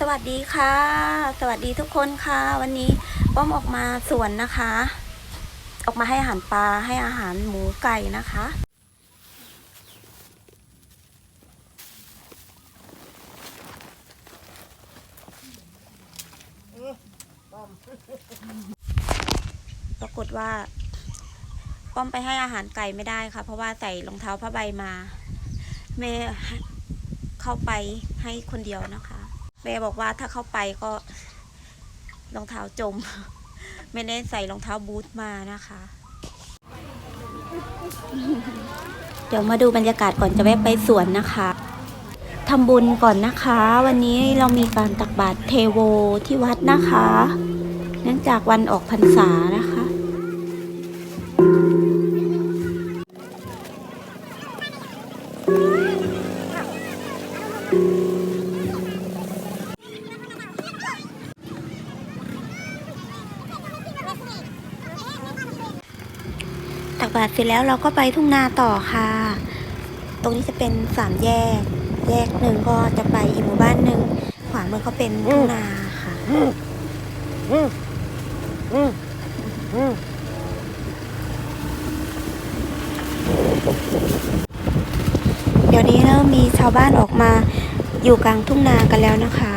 สวัสดีค่ะ สวัสดีทุกคนค่ะ วันนี้ป้อมออกมาสวนนะคะ ออกมาให้อาหารปลาให้อาหารหมูไก่นะคะ ปรากฏว่า ป้อมไปให้อาหารไก่ไม่ได้ค่ะ เพราะว่าใส่รองเท้าผ้าใบมาแม่เข้าไปให้คนเดียวนะคะ แม่บอกว่าถ้าเข้าไปก็รองเท้าจม ไม่ได้ใส่รองเท้าบูทมานะคะ เดี๋ยวมาดูบรรยากาศก่อนจะแวะไปสวนนะคะทำบุญก่อนนะคะ วันนี้เรามีการตักบาตรเทโวที่วัดนะคะ เนื่องจากวันออกพรรษานะคะ ตักบาตรเสร็จแล้วเราก็ไปทุ่งนาต่อค่ะ ตรงนี้จะเป็นสามแยก แยกหนึ่งก็จะไปอีกหมู่บ้านหนึ่งขวามือก็เป็นทุ่งนาค่ะเดี๋ยวนี้เริ่มมีชาวบ้านออกมาอยู่กลางทุ่งนากันแล้วนะคะ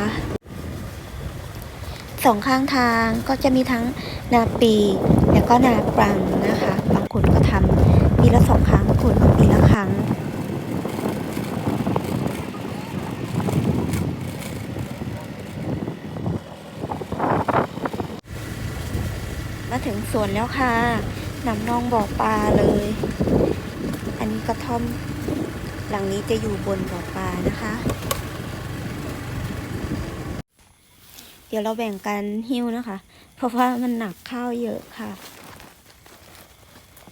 สองข้างทางก็จะมีทั้งนาปี ก็นาปรังนะคะ บางคนก็ทำปีละสองครั้งบางคนก็ปีละครั้งมาถึงสวนแล้วค่ะนำน้องบ่อปลาเลย อันนี้กระท่อม หลังนี้จะอยู่บนบ่อปลานะคะ เดี๋ยวเราแบ่งกันหิ้วนะคะ เพราะว่ามันหนักข้าวเยอะค่ะ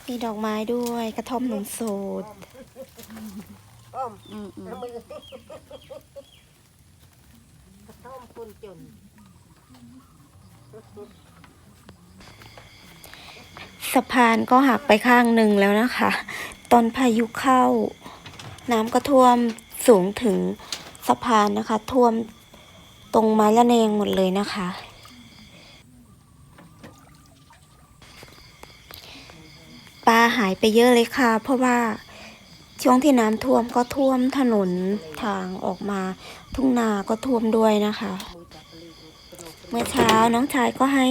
มีดอกไม้ด้วยกระท่อมนมโสดอ้อมอืมอืมน้ำมือกระท่อมคนจนสะพานก็หักไปข้างหนึ่งแล้วนะคะ ตอนพายุเข้า น้ำก็ท่วมสูงถึงสะพานนะคะ ท่วมตรงไม้ละแนงหมดเลยนะคะ ปลาหายไปเยอะเลยค่ะ เพราะว่าช่วงที่น้ำท่วมก็ท่วมถนนทางออกมา ทุ่งนาก็ท่วมด้วยนะคะ เมื่อเช้าน้องชายก็ให้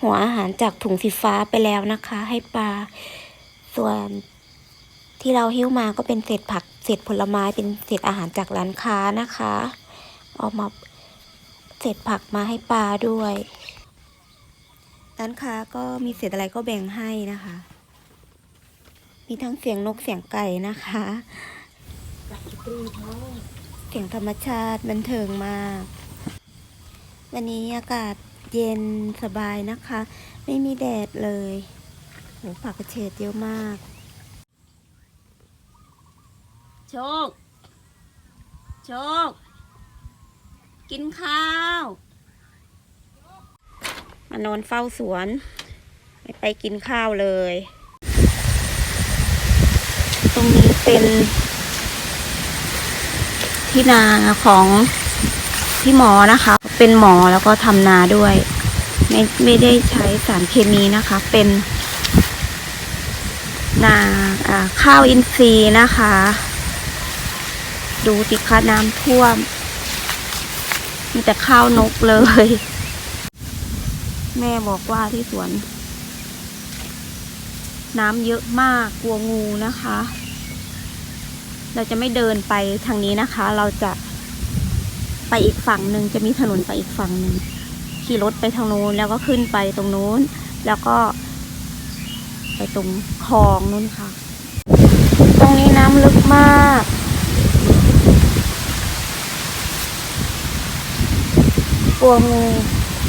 หัวอาหารจากถุงสีฟ้าไปแล้วนะคะ ให้ปลาส่วนที่เราหิ้วมาก็เป็นเศษผักเศษผลไม้เป็นเศษอาหารจากร้านค้านะคะเอามาเศษผักมาให้ปลาด้วย ร้านค้าก็มีเศษอะไรก็แบ่งให้นะคะ มีทั้งเสียงนกเสียงไก่นะคะ เสียงธรรมชาติบันเทิงมาก วันนี้อากาศเย็นสบายนะคะ ไม่มีแดดเลยโหผักกระเฉดเยอะมาก โชค โชค กินข้าว มานอนเฝ้าสวน ไม่ไปกินข้าวเลย ตรงนี้ เป็นที่นาของพี่หมอนะคะ เป็นหมอแล้วก็ทำนาด้วย ไม่ไม่ได้ใช้สารเคมีนะคะ เป็น นาข้าวอินทรีย์นะคะ ดูติคะน้ำท่วม มีแต่ข้าวนกเลย แม่บอกว่าที่สวน น้ำเยอะมากกลัวงูนะคะ เราจะไม่เดินไปทางนี้นะคะ เราจะไปอีกฝั่งหนึ่งจะมีถนนไปอีกฝั่งหนึ่งขี่รถไปทางโน้นแล้วก็ขึ้นไปตรงโน้น แล้วก็ ไปตรงคลองนู้นค่ะ ตรงนี้น้ำลึกมาก กลัวงู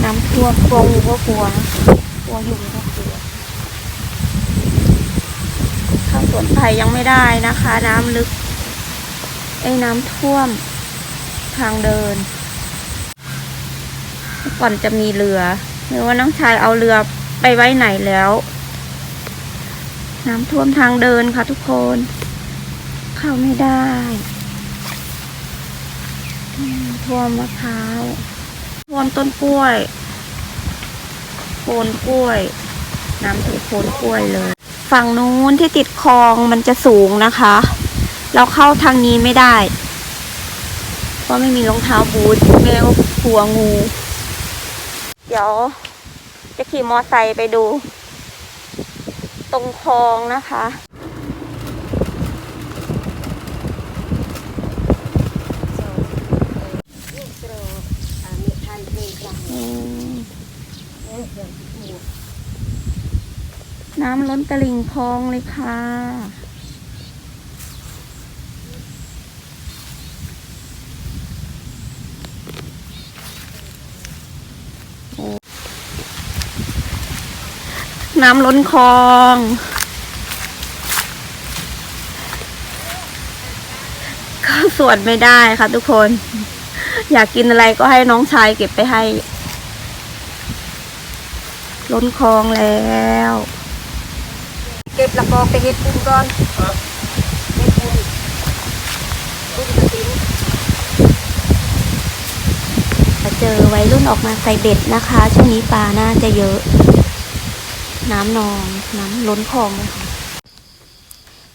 น้ำท่วมกลัวงูก็กลัวกลัวยุงก็กลัวข้าสวนไผ่ยังไม่ได้นะคะ น้ำลึก ไอ้น้ำท่วมทางเดินก่อนจะมีเรือหรือว่าน้องชายเอาเรือไปไว้ไหนแล้ว น้ำท่วมทางเดินค่ะทุกคน เข้าไม่ได้ท่วมมะพร้าวท่วมต้นกล้วยโคนกล้วย น้ำถึงโคนกล้วยเลย ฝั่งนู้นที่ติดคลองมันจะสูงนะคะ เราเข้าทางนี้ไม่ได้ เพราะไม่มีรองเท้าบูทแม่ก็กลัวงู เดี๋ยว จะขี่มอไซค์ไปดู ตรงคลองนะคะน้ำล้นตลิ่งคลองเลยค่ะ น้ำล้นคลอง ก็สวนไม่ได้ค่ะทุกคน อยากกินอะไรก็ให้น้องชายเก็บไปให้ ล้นคลองแล้ว เก็บละกองไปเฮ็ดปุ้นก่อนเฮ็ดปุ้นปุ้นกระติ๋นมาเจอวัยรุ่นออกมาใส่เบ็ดนะคะ ช่วงนี้ปลาน่าจะเยอะ น้ำนองน้ำล้นคลองเลยค่ะ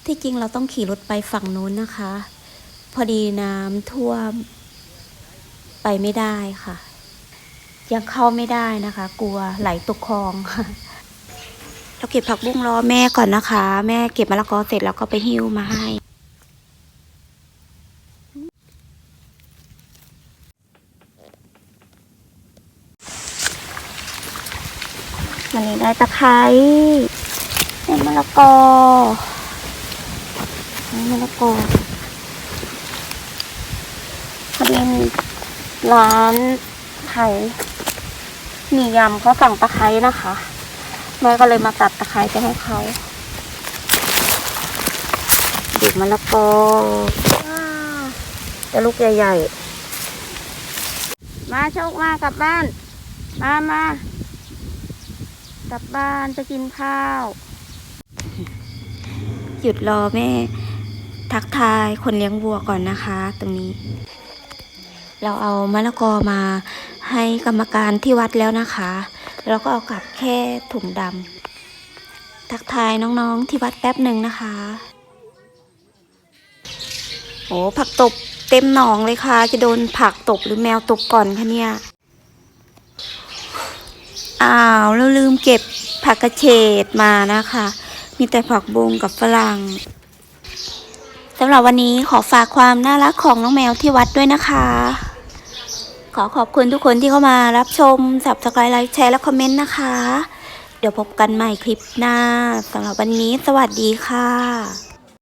ที่จริงเราต้องขี่รถไปฝั่งนู้นนะคะ พอดีน้ำท่วมไปไม่ได้ค่ะ ยังเข้าไม่ได้นะคะ กลัวไหลตกคลองเราเก็บผักบุ้งรอแม่ก่อนนะคะ แม่เก็บมะละกอเสร็จแล้วก็ไปหิ้วมาให้ วันนี้ได้ตะไคร้ได้มะละกอได้มะละกอพอดีมีร้านไทยมียำเขาสั่งตะไคร้นะคะแม่ก็เลยมาตัดตะไคร้ไปให้เขาดูมะละกอว้าวแต่ลูกใหญ่ๆ มาโชคมากลับบ้าน มามา กลับบ้านไปกินข้าว หยุดรอแม่ ทักทายคนเลี้ยงวัวก่อนนะคะ ตรงนี้ เราเอามะละกอมาให้กรรมการที่วัดแล้วนะคะแล้วก็เอากลับแค่ถุงดำทักทายน้องๆที่วัดแป๊บหนึ่งนะคะโอ้ผักตบเต็มหนองเลยค่ะ จะโดนผักตกหรือแมวตกก่อนคะเนี่ย อ้าวเราลืมเก็บผักกระเฉดมานะคะ มีแต่ผักบุ้งกับฝรั่งสำหรับวันนี้ขอฝากความน่ารักของน้องแมวที่วัดด้วยนะคะ ขอขอบคุณทุกคนที่เข้ามารับชมสับสกายไลค์แชร์และคอมเมนต์นะคะ เดี๋ยวพบกันใหม่คลิปหน้าสำหรับวันนี้สวัสดีค่ะ